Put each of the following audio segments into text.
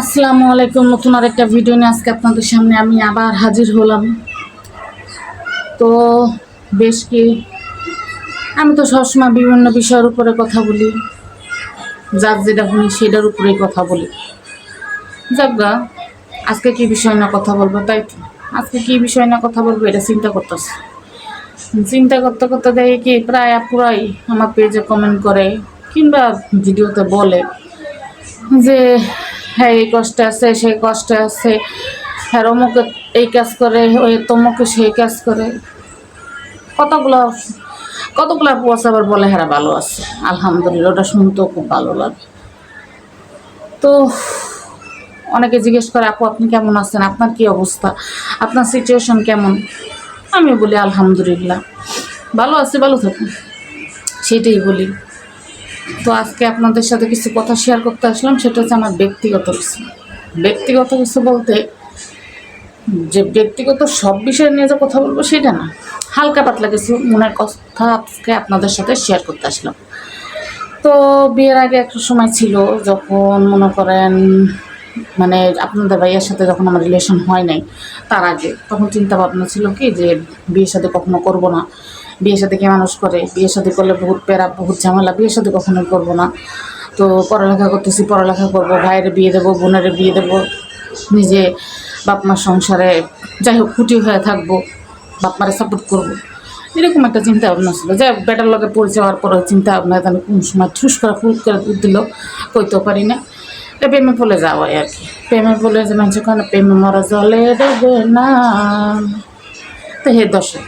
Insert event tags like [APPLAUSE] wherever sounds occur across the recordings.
আসসালামু আলাইকুম, নতুন আরেকটা ভিডিও নিয়ে আজকে আপনাদের সামনে আমি আবার হাজির হলাম। তো বেশ কি, আমি তো সবসময় বিভিন্ন বিষয়ের উপরে কথা বলি। যার যেটা শুনি সেটার উপরেই কথা বলি। যাজ্ঞা আজকে কি বিষয় না কথা বলব তাই তো? আজকে কি বিষয় না কথা বলব এটা চিন্তা করতেছি। চিন্তা করতে করতে দেখি কি, প্রায় পুরাই আমার পেজে কমেন্ট করে কিংবা ভিডিওতে বলে যে হ্যাঁ এই কষ্টে আছে, সেই কষ্টে আছে। হ্যাঁ অমুকে এই কাজ করে, ওই তমুকে সেই কাজ করে। কতগুলো কতগুলো পোয়াশ আবার বলে হ্যাঁ ভালো আছে। আলহামদুলিল্লাহ, ওটা শুনতেও খুব ভালো লাগে। তো অনেকে জিজ্ঞেস করে, আপু, আপনি কেমন আছেন? আপনার কি অবস্থা? আপনার সিচুয়েশন কেমন? আমি বলি, আলহামদুলিল্লাহ। ভালো আছি, ভালো থাকুন। সেটাই বলি। তো আজকে আপনাদের সাথে কিছু কথা শেয়ার করতে আসলাম, সেটা হচ্ছে আমার ব্যক্তিগত কিছু। ব্যক্তিগত কিছু বলতে, যে ব্যক্তিগত সব বিষয় নিয়ে যে কথা বলব সেটা না, হালকা পাতলা কিছু মনের কথা আজকে আপনাদের সাথে শেয়ার করতে আসলাম। তো বিয়ের আগে একটা সময় ছিল যখন মনে করেন মানে আপনাদের ভাইয়ের সাথে যখন আমার রিলেশন হয় নাই, তার আগে, তখন চিন্তা ভাবনা ছিল কি যে বিয়ের সাথে কখনো করব না। বিয়ের সাথে কে মানুষ করে? বিয়ে সাথে করলে বহুত প্যারা, বহুত ঝামেলা বিয়ের সাথে কখনোই করব না। তো পড়ালেখা করতেছি, পড়ালেখা করব, ভাইয়ের বিয়ে দেবো, বোনের বিয়ে দেবো, নিজে বাপ মার সংসারে যাই হোক খুঁটি হয়ে থাকব, বাপ মারে সাপোর্ট করব। এরকম একটা চিন্তা ভাবনা ছিল যে বেটার লগে পরিচয় হওয়ার পরে চিন্তা ভাবনা তাহলে কোন সময় ঠুস করে ফুট করে দিল, কইতেও পারি না। এটা প্রেমে পলে যাওয়া আর কি। প্রেমে পলে যে মানুষ কেন প্রেমে মরা জলে দেবে না। তো হে দশে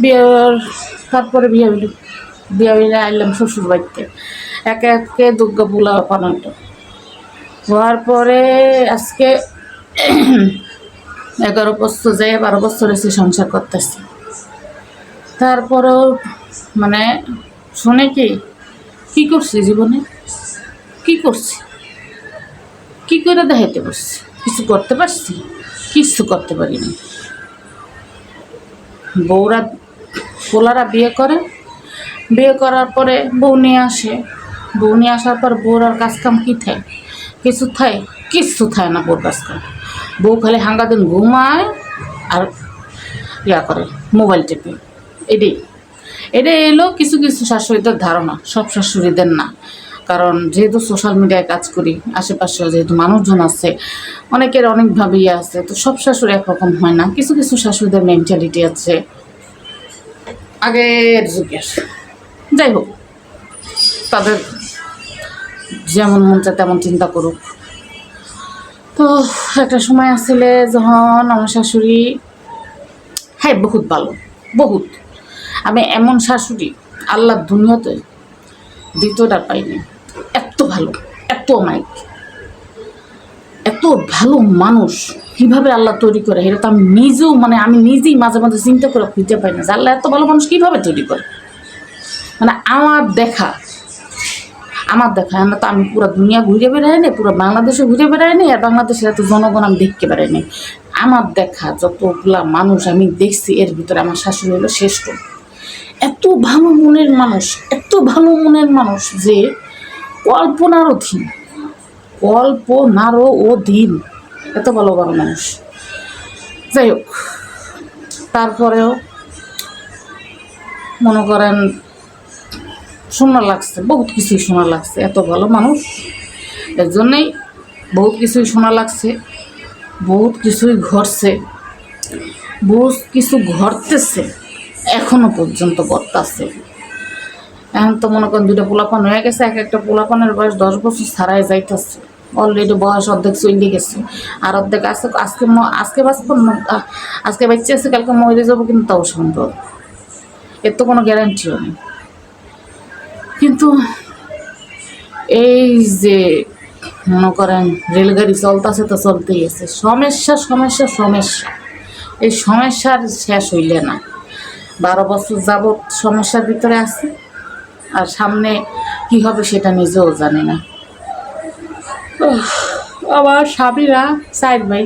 বিয়ের, তারপরে বিয়ে হইল। বিয়ে হইলে আইলাম শ্বশুর বাড়িতে। একে একে দুর্গা পোলা বানাইল হওয়ার পরে আজকে [CLEARS THROAT] এগারো বছর যাই বারো বছর এসে সংসার করতেছি। তারপরেও মানে শুনে কি কি করছি জীবনে? কি করছি? কি করে দেখাইতে পারছি? কিছু করতে পারছি? কিছু করতে পারিনি। বউরা, পোলারা বিয়ে করে। বিয়ে করার পরে বউ নিয়ে আসে। বউ নিয়ে আসার পর বউর আর কাজ কাম কী থাকে কিছু থাকে কিচ্ছু থাকে না বউর কাজ কাম বউ খালি হাঙ্গা দিন ঘুমায় আর ইয়া করে, মোবাইল টিপে। এটাই। এটা এলো কিছু কিছু শাশুড়িদের ধারণা, সব শাশুড়িদের না। কারণ যেহেতু সোশ্যাল মিডিয়ায় কাজ করি আশেপাশে যেহেতু মানুষজন আছে, অনেকের অনেকভাবে ইয়ে আছে, তো সব শাশুড়ি একরকম হয় না। কিছু কিছু শাশুড়িদের মেন্টালিটি আছে। আগের যুগের। যাই হোক, তাদের যেমন মন চায় তেমন চিন্তা করুক। তো একটা সময় আসলে যখন আমার শাশুড়ি হ্যাঁ বহুত ভালো, বহুত। আমি এমন শাশুড়ি আল্লাহ দুনিয়াতে দ্বিতীয়টা পাইনি। ভালো, এত অমায়িক এত ভালো মানুষ, কীভাবে আল্লাহ তৈরি করে? এটা তো আমি নিজেও মানে আমি নিজেই মাঝে মাঝে চিন্তা করে খুঁজে পাই না যে আল্লাহ এত ভালো মানুষ কীভাবে তৈরি করে? মানে আমার দেখা আমার দেখা না তো আমি পুরো দুনিয়া ঘুরে বেড়াই নি পুরো বাংলাদেশে ঘুরে বেড়াই নি আর বাংলাদেশের এত জনগণ আমি দেখতে বেড়াই নি আমার দেখা, যতগুলা মানুষ আমি দেখছি, এর ভিতরে আমার শাশুড়ি হলো শ্রেষ্ঠ। এত ভালো মনের মানুষ, এত ভালো মনের মানুষ যে কল্পনার অধীন কল্পনারও অধীন এত ভালো ভালো মানুষ। যাই হোক, তারপরেও মনে করেন শোনা লাগছে, বহুত কিছুই শোনা লাগছে, এত ভালো মানুষ। এর জন্যেই বহুত কিছুই শোনা লাগছে, বহুত কিছুই ঘটছে, বহুত কিছু ঘটতেছে, এখনও পর্যন্ত ঘটতেছে। এখন তো মনে করেন দুটো পোলাপান হয়ে গেছে, এক একটা পোলাপানের বয়স দশ বছর ছাড়াই যাইতেছে। অলরেডি বয়স অর্ধেক চলে গেছে। আর অর্ধেক আজকে আজকে আজকে বাঁচবো আজকে বাচ্চা আছে, কালকে মরে যাব, কিন্তু তাও সম্ভব এর তো কোনো গ্যারান্টিও নেই। কিন্তু এই যে মনে করেন রেলগাড়ি চলতেছে তো চলতেই আছে। সমস্যা সমস্যা সমস্যা। এই সমস্যার শেষ হইলে না। বারো বছর যাবৎ সমস্যার ভিতরে আছে। আর সামনে কি হবে সেটা নিজেও জানি না। আবার স্বামীরা, চার ভাই।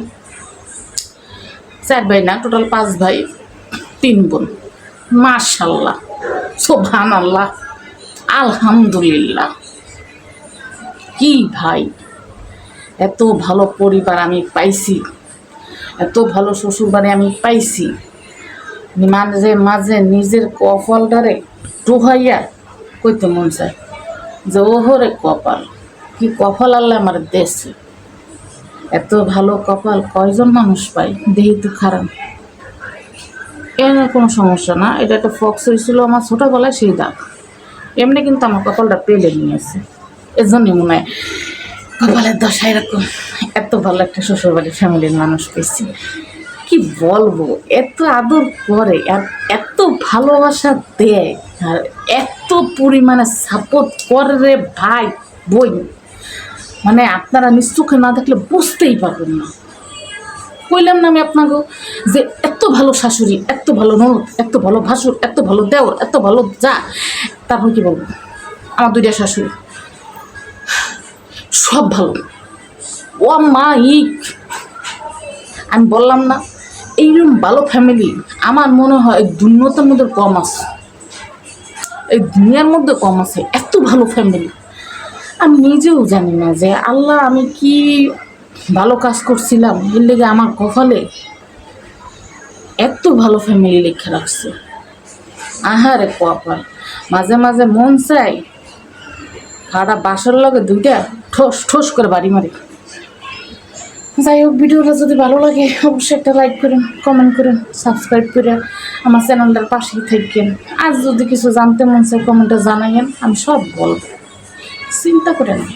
চার ভাই না টোটাল পাঁচ ভাই, তিন বোন। মাশাল্লাহ সোভান আল্লাহ আলহামদুলিল্লাহ। কি ভাই, এত ভালো পরিবার আমি পাইছি, এত ভালো শ্বশুরবাড়ি আমি পাইছি। মাঝে মাঝে নিজের কপালটারে ডুহাইয়া কইতে মন চায়। যে ওহরে কপাল, কি কপাল আল্লাহ আমার দেশে এত ভালো কপাল কয়জন মানুষ পায়? দেহি তো খারাপ। এমনি কোনো সমস্যা না। এটা একটা ফক্স হয়েছিল আমার ছোটোবেলায়, সেই দাগ। এমনি কিন্তু আমার কপালটা পেলে নিয়েছে। এজন্যই মনে হয় কপালের দশা এরকম। এত ভালো একটা শ্বশুরবাড়ির ফ্যামিলির মানুষ পেয়েছি। কি বলব? এত আদর করে আর এত ভালোবাসা দেয়। আর এত পরিমাণে সাপোর্ট করে ভাই, বই। মানে আপনারা নিশ্চোখে না দেখলে বুঝতেই পারবেন না। কইলাম না আমি আপনাকে যে এত ভালো শাশুড়ি, এত ভালো ননদ, এত ভালো ভাসুর, এত ভালো দেওর, এত ভালো যা। তারপর কি বলব? আমার দুইটা শাশুড়ি। সব ভালো। ও মা, ইক। আমি বললাম না এইরকম ভালো ফ্যামিলি আমার মনে হয় দুর্নতার মধ্যে কম আছে। এই দুনিয়ার মধ্যে কম আছে, এত ভালো ফ্যামিলি আমি নিজেও জানি না যে আল্লাহ আমি কি ভালো কাজ করছিলাম, এর লেগে আমার কপালে এত ভালো ফ্যামিলি লিখে রাখছে। আহারে কপাল মাঝে মাঝে মন চাই হাড়া বাসার লগে দুইটা ঠোস ঠোস করে বাড়ি মারি। যাই হোক, ভিডিওটা যদি ভালো লাগে, অবশ্যই একটা লাইক করেন কমেন্ট করেন সাবস্ক্রাইব করে আমার চ্যানেলটার পাশেই থাকবেন আর যদি কিছু জানতে মন চায় কমেন্টে জানাইয়েন, আমি সব বলব। চিন্তা করে না।